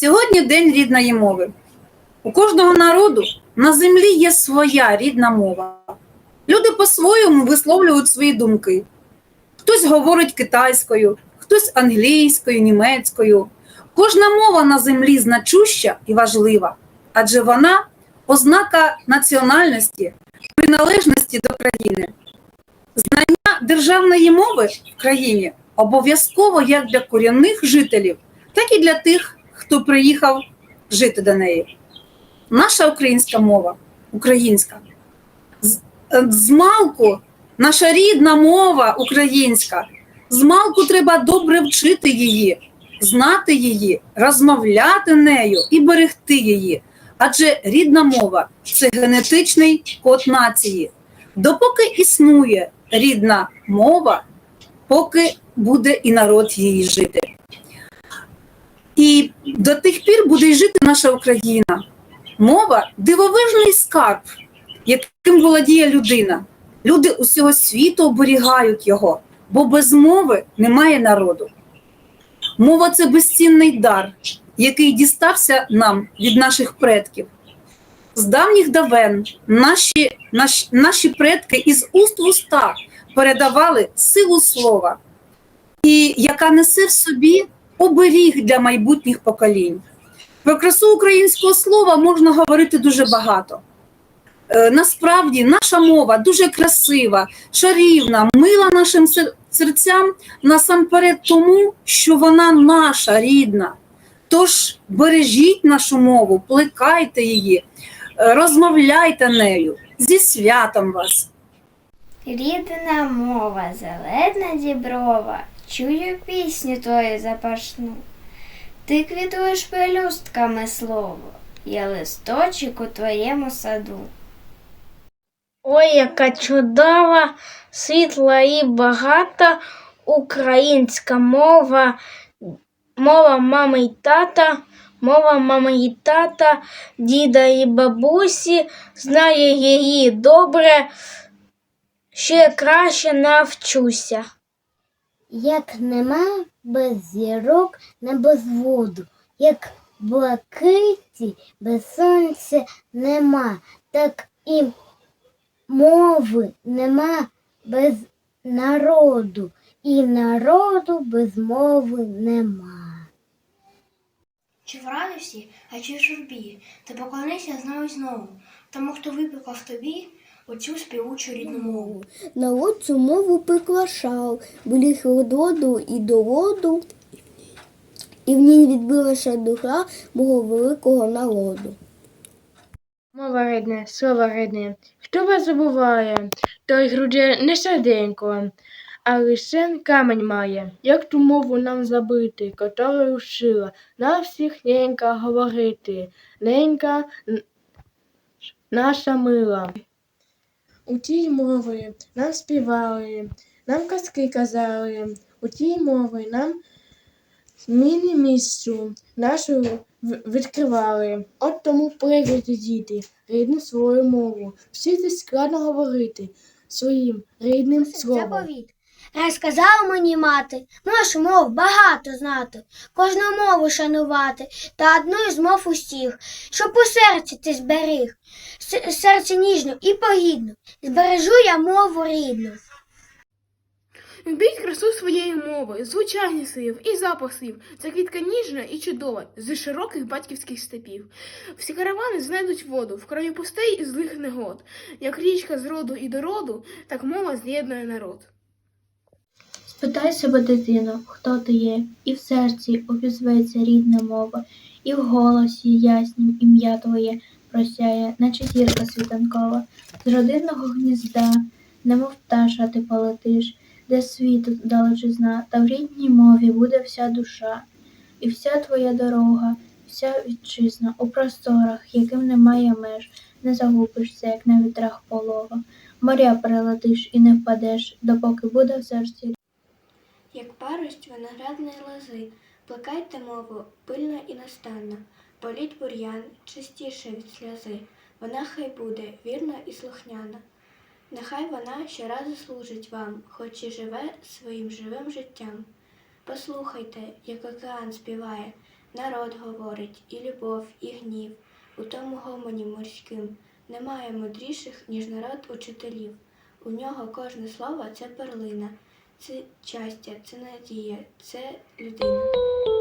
Сьогодні День рідної мови. У кожного народу на землі є своя рідна мова. Люди по-своєму висловлюють свої думки. Хтось говорить китайською, хтось англійською, німецькою. Кожна мова на землі значуща і важлива, адже вона ознака національності, приналежності до країни. Знання державної мови в країні обов'язково як для корінних жителів, так і для тих, хто приїхав жити до неї. Наша українська мова, українська. З, е, малку наша рідна мова українська. З малку треба добре вчити її, знати її, розмовляти нею і берегти її. Адже рідна мова це генетичний код нації. Допоки існує рідна мова, поки буде і народ її жити. І до тих пір буде жити наша Україна. Мова дивовижний скарб, яким володіє людина. Люди усього світу оберігають його, бо без мови немає народу. Мова це безцінний дар, який дістався нам від наших предків. З давніх давен наші, наші, наші предки із уст в уста передавали силу слова, і яка несе в собі оберіг для майбутніх поколінь. Про красу українського слова можна говорити дуже багато. Е, Насправді наша мова дуже красива, чарівна, мила нашим серцям насамперед тому, що вона наша рідна. Тож бережіть нашу мову, плекайте її, е, розмовляйте нею. Зі святом вас! Рідна мова, зелена діброва, чую пісню твою запашну. Ти квітуєш пелюстками слово, я листочок у твоєму саду. Ой, яка чудова, світла і багата українська мова, мова мами й тата, мова мами й тата, діда і бабусі, знає її добре, ще краще навчуся. Як нема без зірок, не без воду, як блакиті без сонця нема, так і мови нема без народу, і народу без мови нема. Чи в радості, а чи в журбі, ти поклонися знову й знову, тому хто випекав тобі оцю співучу рідну мову. Народ цю мову приглашав, бліг воду і до воду, і в ній відбилася душа мого великого народу. Мова рідне, слово рідне, хто вас забуває, той грудє не серденько, а лише камень має. Як ту мову нам забити, которую вшила, на всіх ненька говорити, ненька наша мила. У тій мови нам співали, нам казки казали, у тій мови нам зміни місцю нашу відкривали. От тому пригоді діти, рідну свою мову. Вчити складно говорити своїм рідним словом. Розказала мені мати, нашу мову багато знати, кожну мову шанувати та одну із мов усіх, щоб у серці ти зберіг, серце ніжно і погідно, збережу я мову рідну. Любіть красу своєї мови, звучання слів і запах слів. Ця квітка ніжна і чудова з широких батьківських степів. Всі каравани знайдуть воду в краю пустей і злих негод. Як річка з роду і до роду, так мова з'єднує народ. Спитай себе, дитино, хто ти є, і в серці обізветься рідна мова, і в голосі яснім ім'я твоє просяє, наче зірка світанкова, з родинного гнізда, немов пташа ти полетиш, де світу далечизна, та в рідній мові буде вся душа, і вся твоя дорога, вся вітчизна у просторах, яким немає меж, не загубишся, як на вітрах полова, моря перелетиш і не впадеш, допоки буде в серці Як парость виноградної лози, плекайте мову пильно і настанно, політь бур'ян чистіше від сльози, вона хай буде вірна і слухняна. Нехай вона щоразу служить вам, хоч і живе своїм живим життям. Послухайте, як океан співає, Народ говорить, і любов, і гнів. У тому гомоні морським немає мудріших, ніж народ учителів. У нього кожне слово це перлина, це щастя, це надія, це людина.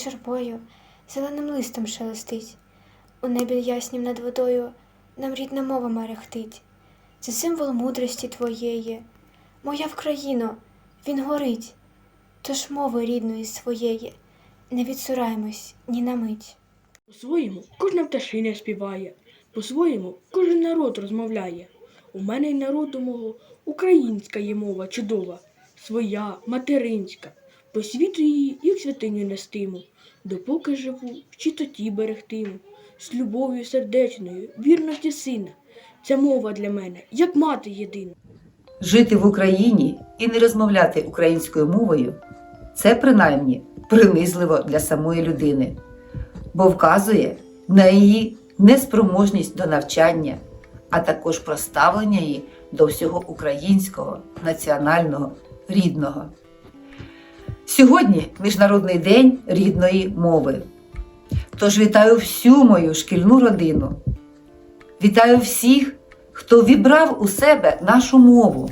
Журбою зеленим листом шелестить. У небі яснім над водою нам рідна мова мерехтить. Це символ мудрості твоєї. Моя Вкраїно, він горить. Тож мови рідної своєї не відсураймось ні на мить. По-своєму кожна пташиня співає, по-своєму кожен народ розмовляє. У мене й народу мого українська є мова чудова, своя, материнська. По світу її, як святиню нестиму, допоки живу, в чистоті берегтиму, з любов'ю сердечною, вірності сина. Ця мова для мене, як мати єдина. Жити в Україні і не розмовляти українською мовою це принаймні принизливо для самої людини, бо вказує на її неспроможність до навчання, а також про ставлення її до всього українського, національного, рідного. Сьогодні Міжнародний день рідної мови. Тож вітаю всю мою шкільну родину. Вітаю всіх, хто вібрав у себе нашу мову,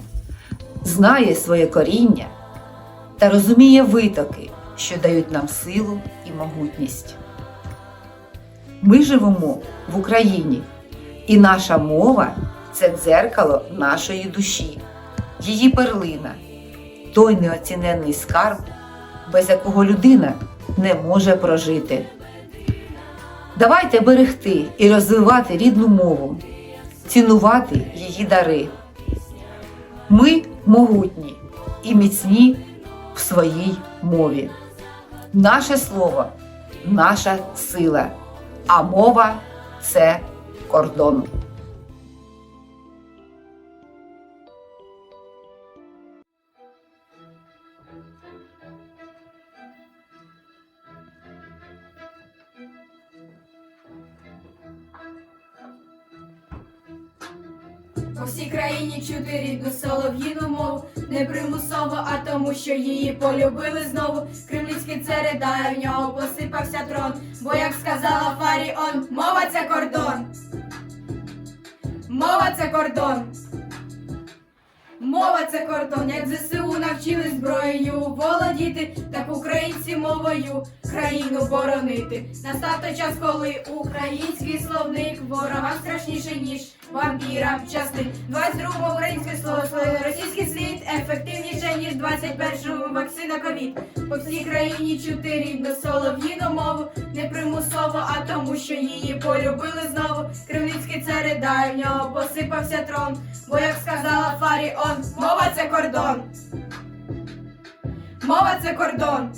знає своє коріння та розуміє витоки, що дають нам силу і могутність. Ми живемо в Україні, і наша мова це дзеркало нашої душі, її перлина, той неоціненний скарб, без якого людина не може прожити. Давайте берегти і розвивати рідну мову, цінувати її дари. Ми могутні і міцні в своїй мові. Наше слово наша сила, а мова це кордон. По всій країні чути рідну солов'їну мову, не примусово, а тому, що її полюбили знову. Кремлівський цар в нього посипався трон. Бо, як сказала Фаріон, мова це кордон. Мова це кордон. Мова це кордон, як ЗСУ навчили зброєю володіти, так українці мовою країну боронити. Настав той час, коли український словник ворогам страшніше, ніж вампірам частин. 22 українське слово, російський слід ефективніше, ніж 21 вакцина ковід. По всій країні чути рідну солов'їну мову, не примусово, а тому, що її полюбили знову. Кремлівський цар ридає, в нього посипався трон. Бо як сказала Фаріон, мова це кордон. Мова це кордон.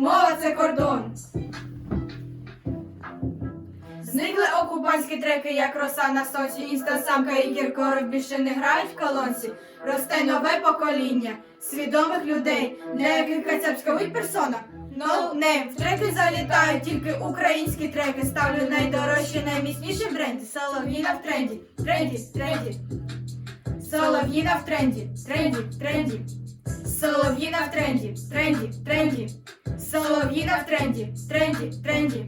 Мова це кордон. Зникли окупантські треки, як роса на сонці. Інстасамка і Кіркоров більше не грають в колонці. Росте нове покоління свідомих людей, для яких кацапськовить персона. No name. В треки залітають тільки українські треки. Ставлю найдорожчі, найміцніші бренди. Солов'їна в тренді. Тренді, тренді. Солов'їна в тренді. Тренді, тренді. Солов'їна в тренді. Тренді, тренді. Солов'їна в тренді. Тренді, тренді.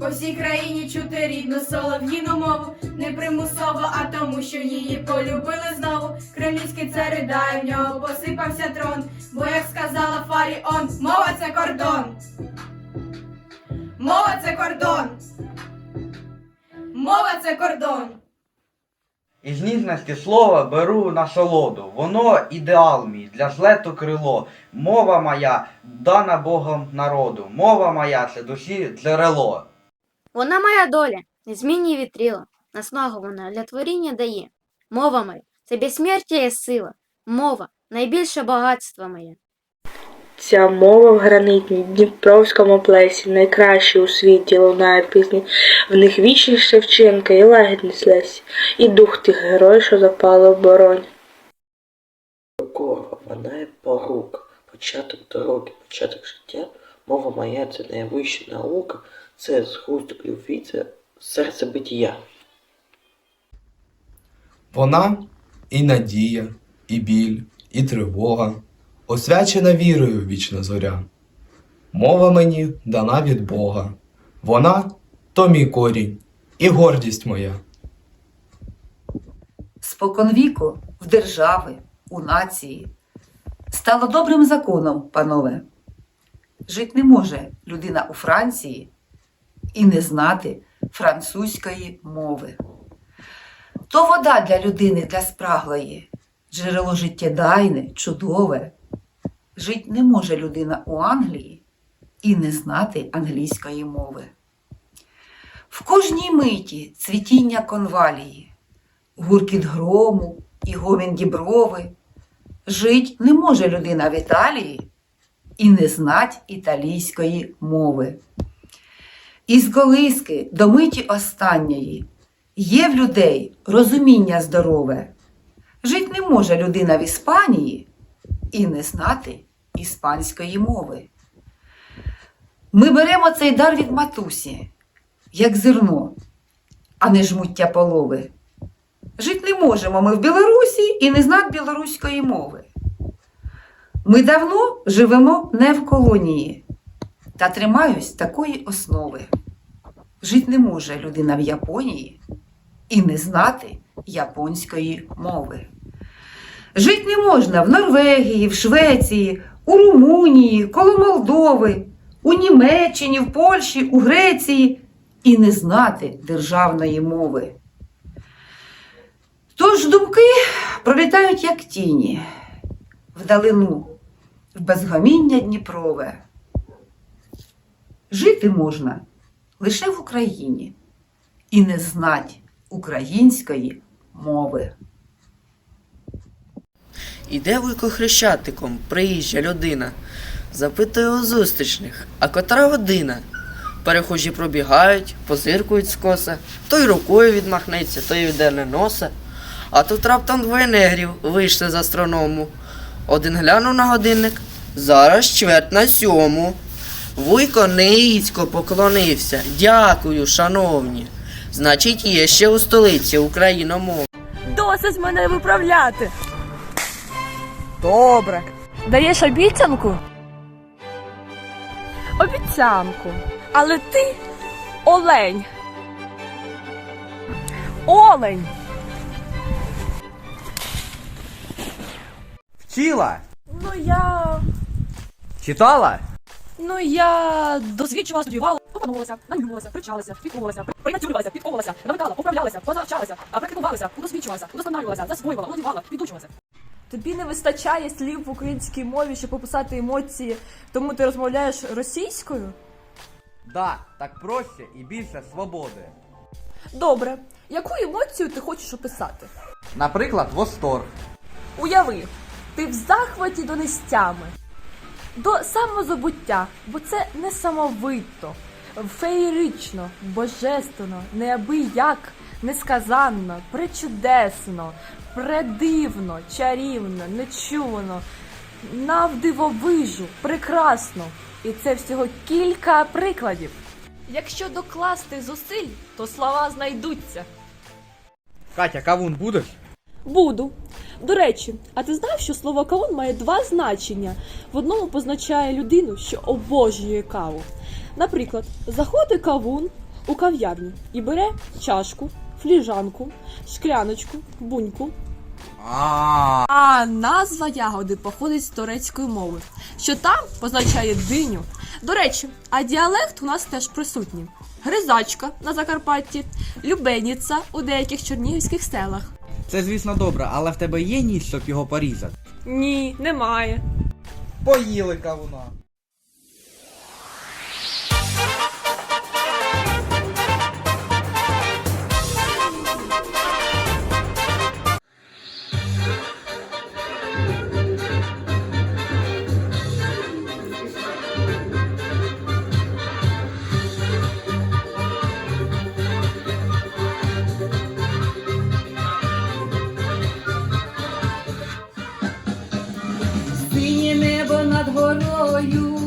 По всій країні чути рідну солов'їну мову, не примусово, а тому, що її полюбили знову. Кремлівський цар ридає, в нього посипався трон. Бо як сказала Фаріон, мова це кордон. Мова це кордон. Мова це кордон. Із ніжності слова беру насолоду. Воно ідеал мій для злету крило. Мова моя дана Богом народу. Мова моя це душі джерело. Вона моя доля, незмінні вітрила, наснагу вона для творіння дає. Мова моя це безсмертя є сила, мова найбільше багатство моє. Ця мова в гранитній Дніпровському плесі найкраща у світі лунає пісні. В них вічність Шевченка і лагідність Лесі, і дух тих героїв, що запали в бороні. Корва, вона є порук, початок дороги, початок життя. Мова моя це найвища наука, це згусток любві, це серце биття. Вона і надія, і біль, і тривога, освячена вірою вічна зоря. Мова мені дана від Бога. Вона то мій корінь і гордість моя. Споконвіку в держави, у нації стало добрим законом, панове. Жить не може людина у Франції і не знати французької мови. То вода для людини для спраглої, джерело життєдайне, чудове. Жить не може людина у Англії і не знати англійської мови. В кожній миті цвітіння конвалії, гуркіт грому і гомін діброви. Жить не може людина в Італії і не знать італійської мови. Із колиски до миті останньої є в людей розуміння здорове. Жить не може людина в Іспанії і не знати іспанської мови. Ми беремо цей дар від матусі, як зерно, а не жмуття полови. Жить не можемо ми в Білорусі і не знати білоруської мови. Ми давно живемо не в колонії та тримаюсь такої основи. Жить не може людина в Японії і не знати японської мови. Жить не можна в Норвегії, в Швеції, у Румунії, коло Молдови, у Німеччині, в Польщі, у Греції і не знати державної мови. Тож думки пролітають, як тіні, вдалину, в безгоміння Дніпрове. Жити можна лише в Україні і не знать української мови. Іде вуйко хрещатиком, приїжджа людина. Запитує у зустрічних, а котра година? Перехожі пробігають, позиркують скоса, той рукою відмахнеться, той відерне носа. А тут раптом двоє негрів вийшли з астроному. Один глянув на годинник, зараз чверть на сьому. Вуйко низько поклонився. Дякую, шановні. Значить, є ще у столиці україномов. Досить мене виправляти. Добре. Даєш обіцянку? Обіцянку. Але ти олень. Олень. Вчила? Ну я. Читала? Ну я досліджувала, студіювала, опанувалася, нанювалася, привчалася, підковувалася, принацюрювалася, підковувалася, навикала, поправлялася, позавчалася, а практикувалася, удосвідчувалася, удосконалювалася, засвоювала, одівала, підучувалася. Тобі не вистачає слів в українській мові, щоб описати емоції, тому ти розмовляєш російською? Да, так проще і більше свободи. Добре. Яку емоцію ти хочеш описати? Наприклад, восторг. Уяви, ти в захваті до нестями, до самозабуття, бо це несамовито, феєрично, божественно, неабияк, несказанно, пречудесно, предивно, чарівно, нечувано, навдивовижу, прекрасно. І це всього кілька прикладів. Якщо докласти зусиль, то слова знайдуться. Катя, кавун будеш? Буду. До речі, а ти знав, що слово кавун має два значення. В одному позначає людину, що обожнює каву. Наприклад, заходить кавун у кав'ярню і бере чашку, фліжанку, шкляночку, буньку. А. А назва ягоди походить з турецької мови, що там позначає диню. До речі, а діалект у нас теж присутній. Гризачка на Закарпатті, Любеніця у деяких чернігівських селах. Це, звісно, добре, але в тебе є ніж, щоб його порізати. Ні, немає. Поїли кавуна. Горою,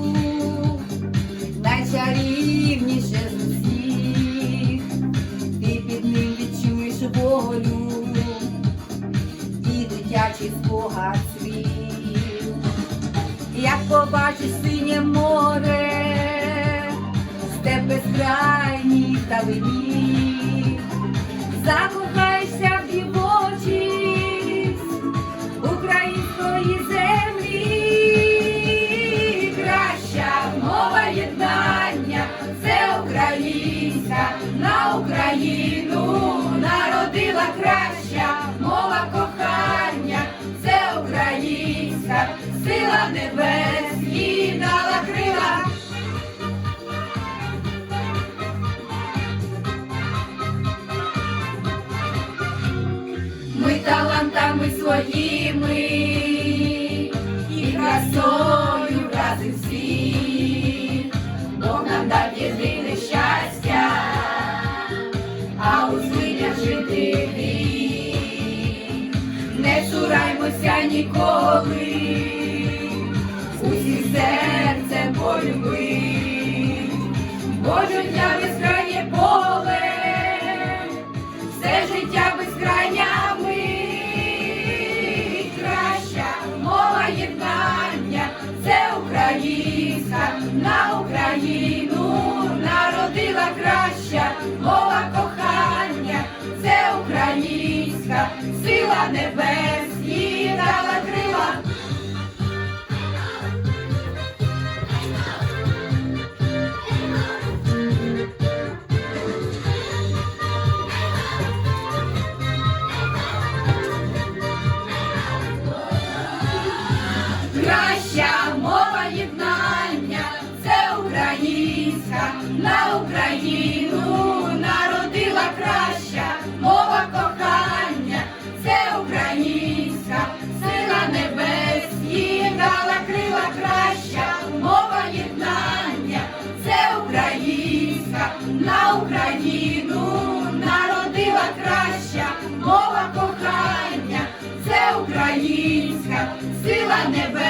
найчарівніше з усіх, ти під ним відчуєш волю і дитячий спогад свій. Як побачиш синє море, степ безкрайній талині, ніколи, усіх серцем полюбить, бо життя безкрайнє поле. Все життя безкрайнями, краща мова єднання, це українська на Україну народила краща мова кохання, це українська сила небес сила небес.